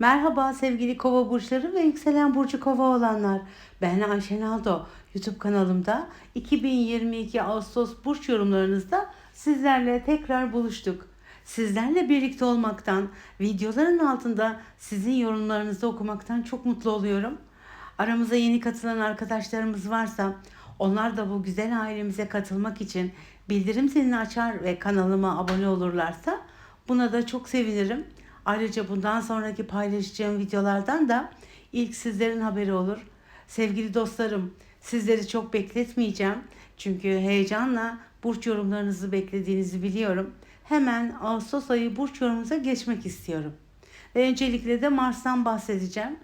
Merhaba sevgili kova burçları ve yükselen burcu kova olanlar. Ben Ayşe Naldo. YouTube kanalımda 2022 Ağustos burç yorumlarınızda sizlerle tekrar buluştuk. Sizlerle birlikte olmaktan, videoların altında sizin yorumlarınızı okumaktan çok mutlu oluyorum. Aramıza yeni katılan arkadaşlarımız varsa onlar da bu güzel ailemize katılmak için bildirim zilini açar ve kanalıma abone olurlarsa buna da çok sevinirim. Ayrıca bundan sonraki paylaşacağım videolardan da ilk sizlerin haberi olur. Sevgili dostlarım, sizleri çok bekletmeyeceğim. Çünkü heyecanla burç yorumlarınızı beklediğinizi biliyorum. Hemen Ağustos ayı burç yorumunuza geçmek istiyorum. Ve öncelikle de Mars'tan bahsedeceğim.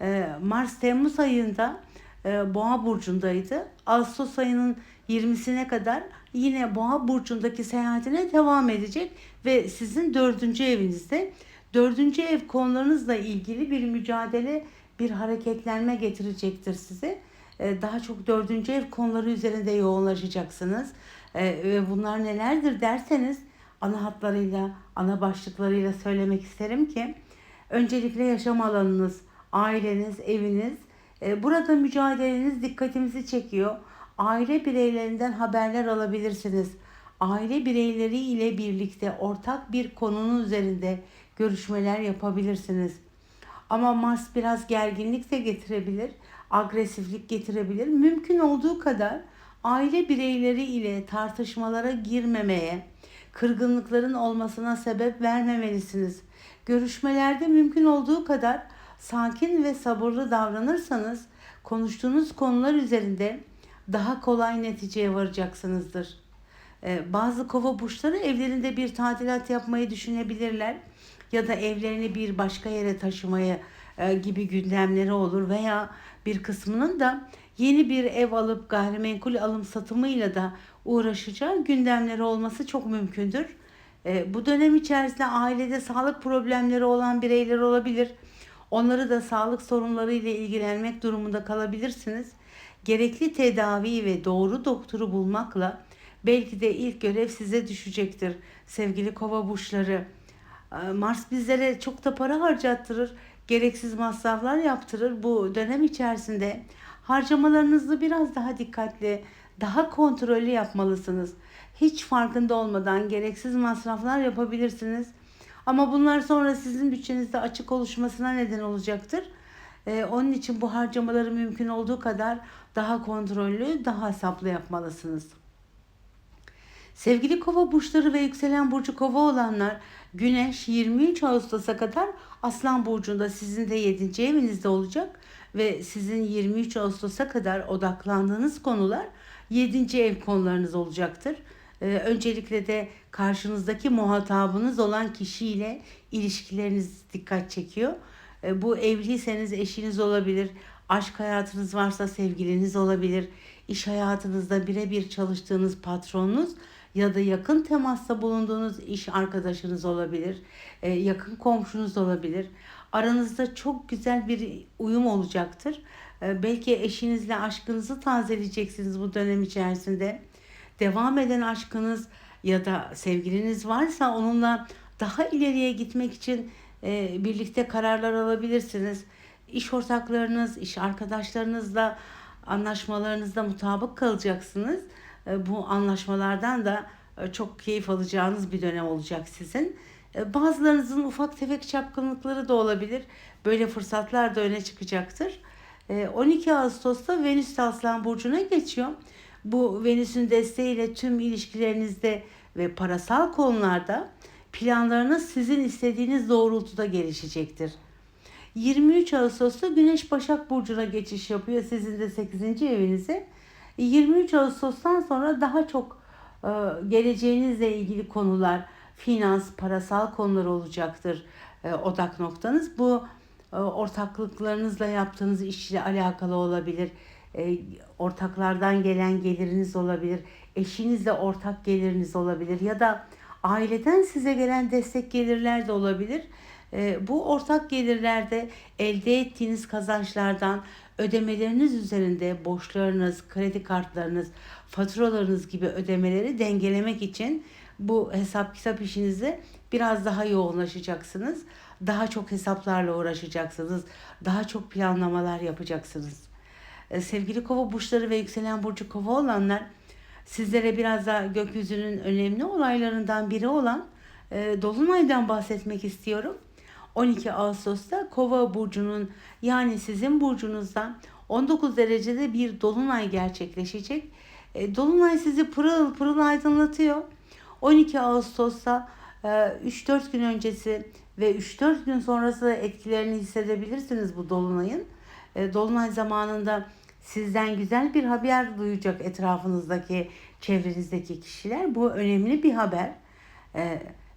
Ee, Mars Temmuz ayında e, Boğa burcundaydı. Ağustos ayının 20'sine kadar yine Boğa burcundaki seyahatine devam edecek ve sizin dördüncü evinizde dördüncü ev konularınızla ilgili bir mücadele, bir hareketlenme getirecektir size. Ee, Daha çok dördüncü ev konuları üzerinde yoğunlaşacaksınız. Ee, Ve bunlar nelerdir derseniz ana hatlarıyla, ana başlıklarıyla söylemek isterim ki öncelikle yaşam alanınız, aileniz, eviniz. Ee, Burada mücadeleniz dikkatimizi çekiyor. Aile bireylerinden haberler alabilirsiniz. Aile bireyleri ile birlikte ortak bir konunun üzerinde görüşmeler yapabilirsiniz. Ama Mars biraz gerginlik de getirebilir, agresiflik getirebilir. Mümkün olduğu kadar aile bireyleri ile tartışmalara girmemeye, kırgınlıkların olmasına sebep vermemelisiniz. Görüşmelerde mümkün olduğu kadar sakin ve sabırlı davranırsanız konuştuğunuz konular üzerinde daha kolay neticeye varacaksınızdır. Ee, Bazı kova burçları evlerinde bir tadilat yapmayı düşünebilirler ya da evlerini bir başka yere taşımaya e, gibi gündemleri olur veya bir kısmının da yeni bir ev alıp gayrimenkul alım satımıyla da uğraşacağı gündemleri olması çok mümkündür. E, Bu dönem içerisinde ailede sağlık problemleri olan bireyler olabilir. Onları da sağlık sorunları ile ilgilenmek durumunda kalabilirsiniz. Gerekli tedavi ve doğru doktoru bulmakla belki de ilk görev size düşecektir sevgili kova burçları. Ee, Mars bizlere çok da para harcattırır, gereksiz masraflar yaptırır. Bu dönem içerisinde harcamalarınızı biraz daha dikkatli, daha kontrollü yapmalısınız. Hiç farkında olmadan gereksiz masraflar yapabilirsiniz. Ama bunlar sonra sizin bütçenizde açık oluşmasına neden olacaktır. Ee, onun için bu harcamaları mümkün olduğu kadar daha kontrollü, daha hesaplı yapmalısınız. Sevgili kova burçları ve yükselen burcu kova olanlar Güneş 23 Ağustos'a kadar Aslan Burcu'nda sizin de 7. evinizde olacak ve sizin 23 Ağustos'a kadar odaklandığınız konular 7. ev konularınız olacaktır. Ee, öncelikle de karşınızdaki muhatabınız olan kişiyle ilişkileriniz dikkat çekiyor. Ee, bu evliyseniz eşiniz olabilir, aşk hayatınız varsa sevgiliniz olabilir, iş hayatınızda birebir çalıştığınız patronunuz ya da yakın temasta bulunduğunuz iş arkadaşınız olabilir, e, yakın komşunuz olabilir. Aranızda çok güzel bir uyum olacaktır. E, Belki eşinizle aşkınızı tazeleyeceksiniz bu dönem içerisinde. Devam eden aşkınız ya da sevgiliniz varsa onunla daha ileriye gitmek için e, birlikte kararlar alabilirsiniz. İş ortaklarınız, iş arkadaşlarınızla anlaşmalarınızda mutabık kalacaksınız. E, Bu anlaşmalardan da e, çok keyif alacağınız bir dönem olacak sizin. E, Bazılarınızın ufak tefek çapkınlıkları da olabilir. Böyle fırsatlar da öne çıkacaktır. E, 12 Ağustos'ta Venüs Aslan Burcu'na geçiyor. Bu Venüs'ün desteğiyle tüm ilişkilerinizde ve parasal konularda planlarınız sizin istediğiniz doğrultuda gelişecektir. 23 Ağustos'ta Güneş Başak Burcu'na geçiş yapıyor sizin de 8. evinize. 23 Ağustos'tan sonra daha çok e, geleceğinizle ilgili konular, finans, parasal konular olacaktır e, odak noktanız. Bu e, ortaklıklarınızla yaptığınız işle alakalı olabilir. Ortaklardan gelen geliriniz olabilir. Eşinizle ortak geliriniz olabilir ya da aileden size gelen destek gelirler de olabilir. E, bu ortak gelirlerde elde ettiğiniz kazançlardan ödemeleriniz üzerinde borçlarınız, kredi kartlarınız, faturalarınız gibi ödemeleri dengelemek için bu hesap kitap işinize biraz daha yoğunlaşacaksınız. daha çok hesaplarla uğraşacaksınız. Daha çok planlamalar yapacaksınız. E, Sevgili kova burçları ve yükselen burcu kova olanlar sizlere biraz da gökyüzünün önemli olaylarından biri olan e, Dolunay'dan bahsetmek istiyorum. 12 Ağustos'ta Kova burcunun yani sizin burcunuzda 19 derecede bir dolunay gerçekleşecek. E, Dolunay sizi pırıl pırıl aydınlatıyor. 12 Ağustos'ta e, 3-4 gün öncesi ve 3-4 gün sonrası etkilerini hissedebilirsiniz bu dolunayın. E, Dolunay zamanında sizden güzel bir haber duyacak etrafınızdaki, çevrenizdeki kişiler. Bu önemli bir haber.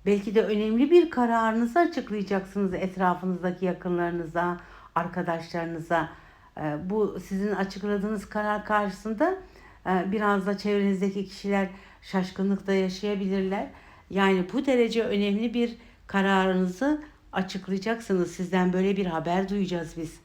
Belki de önemli bir kararınızı açıklayacaksınız etrafınızdaki yakınlarınıza, arkadaşlarınıza. E, bu sizin açıkladığınız karar karşısında e, biraz da çevrenizdeki kişiler şaşkınlıkta yaşayabilirler. Yani bu derece önemli bir kararınızı açıklayacaksınız. Sizden böyle bir haber duyacağız biz.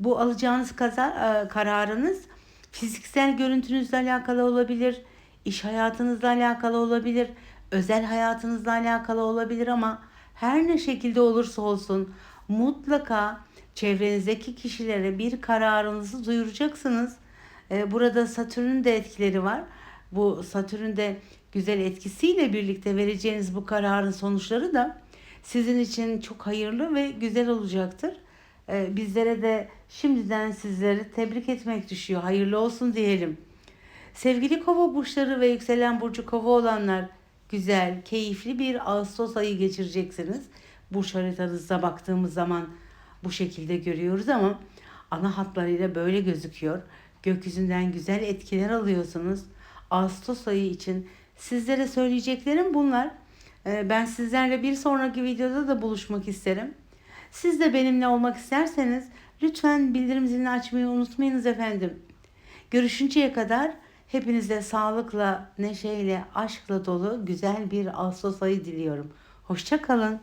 Bu alacağınız kaza, e, kararınız fiziksel görüntünüzle alakalı olabilir, iş hayatınızla alakalı olabilir, özel hayatınızla alakalı olabilir ama her ne şekilde olursa olsun mutlaka çevrenizdeki kişilere bir kararınızı duyuracaksınız. E, Burada Satürn'ün de etkileri var. Bu Satürn'ün de güzel etkisiyle birlikte vereceğiniz bu kararın sonuçları da sizin için çok hayırlı ve güzel olacaktır. E, Bizlere de şimdiden sizleri tebrik etmek düşüyor. Hayırlı olsun diyelim. Sevgili kova burçları ve yükselen burcu kova olanlar güzel, keyifli bir Ağustos ayı geçireceksiniz. Burç haritanızda baktığımız zaman bu şekilde görüyoruz ama ana hatlarıyla böyle gözüküyor. Gökyüzünden güzel etkiler alıyorsunuz. Ağustos ayı için sizlere söyleyeceklerim bunlar. Ee, Ben sizlerle bir sonraki videoda da buluşmak isterim. Siz de benimle olmak isterseniz lütfen bildirim zilini açmayı unutmayınız efendim. Görüşünceye kadar hepinize sağlıkla, neşeyle, aşkla dolu güzel bir Ağustos ayı diliyorum. Hoşça kalın.